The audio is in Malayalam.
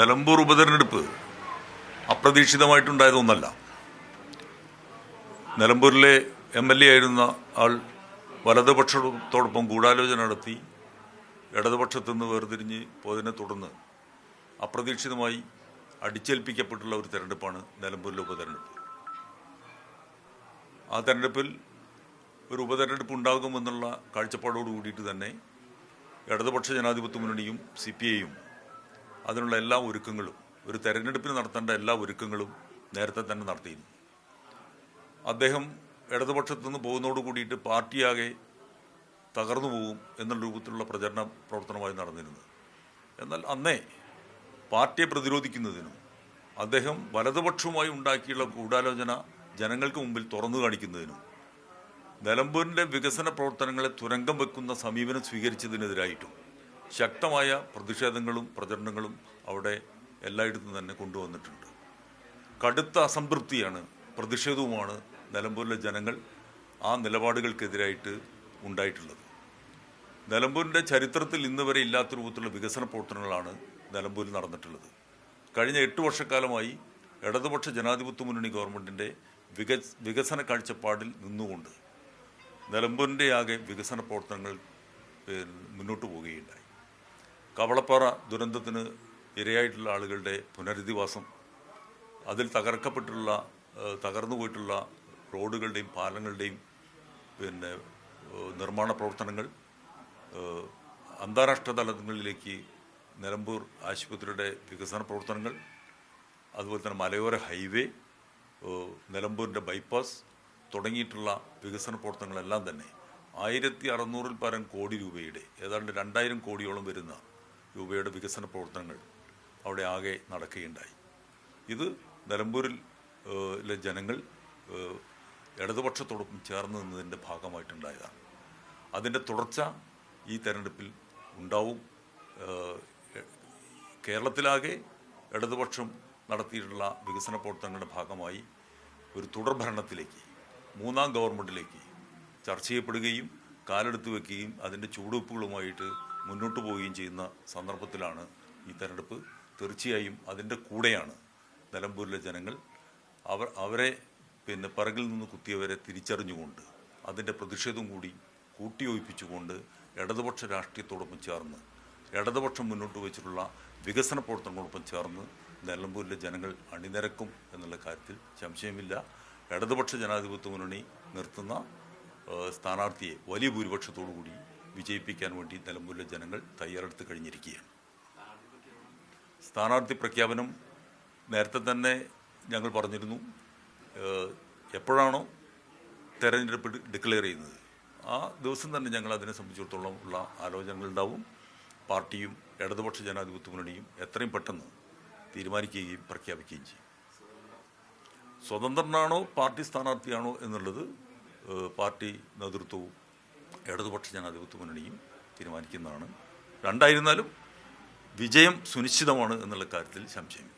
നിലമ്പൂർ ഉപതെരഞ്ഞെടുപ്പ് അപ്രതീക്ഷിതമായിട്ടുണ്ടായതൊന്നല്ല നിലമ്പൂരിലെ എം എൽ എ ആയിരുന്ന ആൾ വലതുപക്ഷത്തോടൊപ്പം ഗൂഢാലോചന നടത്തി ഇടതുപക്ഷത്തു നിന്ന് വേർതിരിഞ്ഞ് പോയതിനെ തുടർന്ന് അപ്രതീക്ഷിതമായി അടിച്ചേൽപ്പിക്കപ്പെട്ടുള്ള ഒരു തെരഞ്ഞെടുപ്പാണ് നിലമ്പൂരിലെ ഉപതെരഞ്ഞെടുപ്പ്. ആ തെരഞ്ഞെടുപ്പിൽ ഒരു ഉപതെരഞ്ഞെടുപ്പ് ഉണ്ടാകുമെന്നുള്ള കാഴ്ചപ്പാടോട് കൂടിയിട്ട് തന്നെ ഇടതുപക്ഷ ജനാധിപത്യ മുന്നണിയും സി പി ഐയും അതിനുള്ള എല്ലാ ഒരുക്കങ്ങളും ഒരു തെരഞ്ഞെടുപ്പിന് നടത്തേണ്ട എല്ലാ ഒരുക്കങ്ങളും നേരത്തെ തന്നെ നടത്തിയിരുന്നു. അദ്ദേഹം ഇടതുപക്ഷത്തു നിന്ന് പോകുന്നതോട് കൂടിയിട്ട് പാർട്ടിയാകെ തകർന്നു പോകും എന്നുള്ള രൂപത്തിലുള്ള പ്രചരണ പ്രവർത്തനമായി നടന്നിരുന്നത്. എന്നാൽ അന്നേ പാർട്ടിയെ പ്രതിരോധിക്കുന്നതിനും അദ്ദേഹം വലതുപക്ഷവുമായി ഉണ്ടാക്കിയുള്ള ഗൂഢാലോചന ജനങ്ങൾക്ക് മുമ്പിൽ തുറന്നു കാണിക്കുന്നതിനും നിലമ്പൂരിന്റെ വികസന പ്രവർത്തനങ്ങളെ തുരങ്കം വെക്കുന്ന സമീപനം സ്വീകരിച്ചതിനെതിരായിട്ടും ശക്തമായ പ്രതിഷേധങ്ങളും പ്രചരണങ്ങളും അവിടെ എല്ലായിടത്തും തന്നെ കൊണ്ടുവന്നിട്ടുണ്ട്. കടുത്ത അസംതൃപ്തിയാണ് പ്രതിഷേധവുമാണ് നിലമ്പൂരിലെ ജനങ്ങൾ ആ നിലപാടുകൾക്കെതിരായിട്ട് ഉണ്ടായിട്ടുള്ളത്. നിലമ്പൂരിന്റെ ചരിത്രത്തിൽ ഇന്ന് വരെ ഇല്ലാത്ത രൂപത്തിലുള്ള വികസന പ്രവർത്തനങ്ങളാണ് നിലമ്പൂരിൽ നടന്നിട്ടുള്ളത്. കഴിഞ്ഞ എട്ട് വർഷക്കാലമായി ഇടതുപക്ഷ ജനാധിപത്യ മുന്നണി ഗവൺമെന്റിന്റെ വിക വികസന കാഴ്ചപ്പാടിൽ നിന്നുകൊണ്ട് നിലമ്പൂരിന്റെ ആകെ വികസന പ്രവർത്തനങ്ങൾ മുന്നോട്ട് പോവുകയുണ്ടായി. കവളപ്പാറ ദുരന്തത്തിന് ഇരയായിട്ടുള്ള ആളുകളുടെ പുനരധിവാസം അതിൽ തകർക്കപ്പെട്ടുള്ള തകർന്നു പോയിട്ടുള്ള റോഡുകളുടെയും പാലങ്ങളുടെയും പിന്നെ നിർമ്മാണ പ്രവർത്തനങ്ങൾ അന്താരാഷ്ട്ര തലങ്ങളിലേക്ക് നിലമ്പൂർ ആശുപത്രിയുടെ വികസന പ്രവർത്തനങ്ങൾ അതുപോലെ തന്നെ മലയോര ഹൈവേ നിലമ്പൂരിന്റെ ബൈപ്പാസ് തുടങ്ങിയിട്ടുള്ള വികസന പ്രവർത്തനങ്ങളെല്ലാം തന്നെ ആയിരത്തി അറുന്നൂറിൽ പരം കോടി രൂപയുടെ ഏതാണ്ട് രണ്ടായിരം കോടിയോളം വരുന്ന രൂപയുടെ വികസന പ്രവർത്തനങ്ങൾ അവിടെ ആകെ നടക്കുകയുണ്ടായി. ഇത് നിലമ്പൂരിൽ ജനങ്ങൾ ഇടതുപക്ഷത്തോടൊപ്പം ചേർന്ന് നിന്നതിന്റെ ഭാഗമായിട്ടുണ്ടായതാണ്. അതിന്റെ തുടർച്ച ഈ തെരഞ്ഞെടുപ്പിൽ ഉണ്ടാവും. കേരളത്തിലാകെ ഇടതുപക്ഷം നടത്തിയിട്ടുള്ള വികസന പ്രവർത്തനങ്ങളുടെ ഭാഗമായി ഒരു തുടർഭരണത്തിലേക്ക് മൂന്നാം ഗവൺമെന്റിലേക്ക് ചർച്ച ചെയ്യപ്പെടുകയും കാലെടുത്ത് വെക്കുകയും അതിന്റെ ചുവടുവെപ്പുകളുമായിട്ട് മുന്നോട്ട് പോവുകയും ചെയ്യുന്ന സന്ദർഭത്തിലാണ് ഈ തെരഞ്ഞെടുപ്പ്. തീർച്ചയായും അതിന്റെ കൂടെയാണ് നിലമ്പൂരിലെ ജനങ്ങൾ അവർ അവരെ പിന്നെ പിറകിൽ നിന്ന് കുത്തിയവരെ തിരിച്ചറിഞ്ഞുകൊണ്ട് അതിന്റെ പ്രതിഷേധം കൂടി കൂട്ടിയോജിപ്പിച്ചുകൊണ്ട് ഇടതുപക്ഷ രാഷ്ട്രീയത്തോടൊപ്പം ചേർന്ന് ഇടതുപക്ഷം മുന്നോട്ട് വെച്ചിട്ടുള്ള വികസന പ്രവർത്തനങ്ങളോടൊപ്പം ചേർന്ന് നിലമ്പൂരിലെ ജനങ്ങൾ അണിനിരക്കും എന്നുള്ള കാര്യത്തിൽ സംശയമില്ല. ഇടതുപക്ഷ ജനാധിപത്യ മുന്നണി നിർത്തുന്ന സ്ഥാനാർത്ഥിയെ വലിയ ഭൂരിപക്ഷത്തോടു കൂടി വിജയിപ്പിക്കാൻ വേണ്ടി നിലമ്പൂരിലെ ജനങ്ങൾ തയ്യാറെടുത്ത് കഴിഞ്ഞിരിക്കുകയാണ്. സ്ഥാനാർത്ഥി പ്രഖ്യാപനം നേരത്തെ തന്നെ ഞങ്ങൾ പറഞ്ഞിരുന്നു. എപ്പോഴാണോ തെരഞ്ഞെടുപ്പ് ഡിക്ലെയർ ചെയ്യുന്നത് ആ ദിവസം തന്നെ ഞങ്ങൾ അതിനെ സംബന്ധിച്ചിടത്തോളം ഉള്ള ആലോചനകളുണ്ടാവും പാർട്ടിയും ഇടതുപക്ഷ ജനാധിപത്യ മുന്നണിയും എത്രയും പെട്ടെന്ന് തീരുമാനിക്കുകയും പ്രഖ്യാപിക്കുകയും ചെയ്യും. സ്വതന്ത്രനാണോ പാർട്ടി സ്ഥാനാർത്ഥിയാണോ എന്നുള്ളത് പാർട്ടി നേതൃത്വവും ഇടതുപക്ഷ ജനാധിപത്യ മുന്നണിയും തീരുമാനിക്കുന്നതാണ്. രണ്ടായിരുന്നാലും വിജയം സുനിശ്ചിതമാണ് എന്നുള്ള കാര്യത്തിൽ സംശയം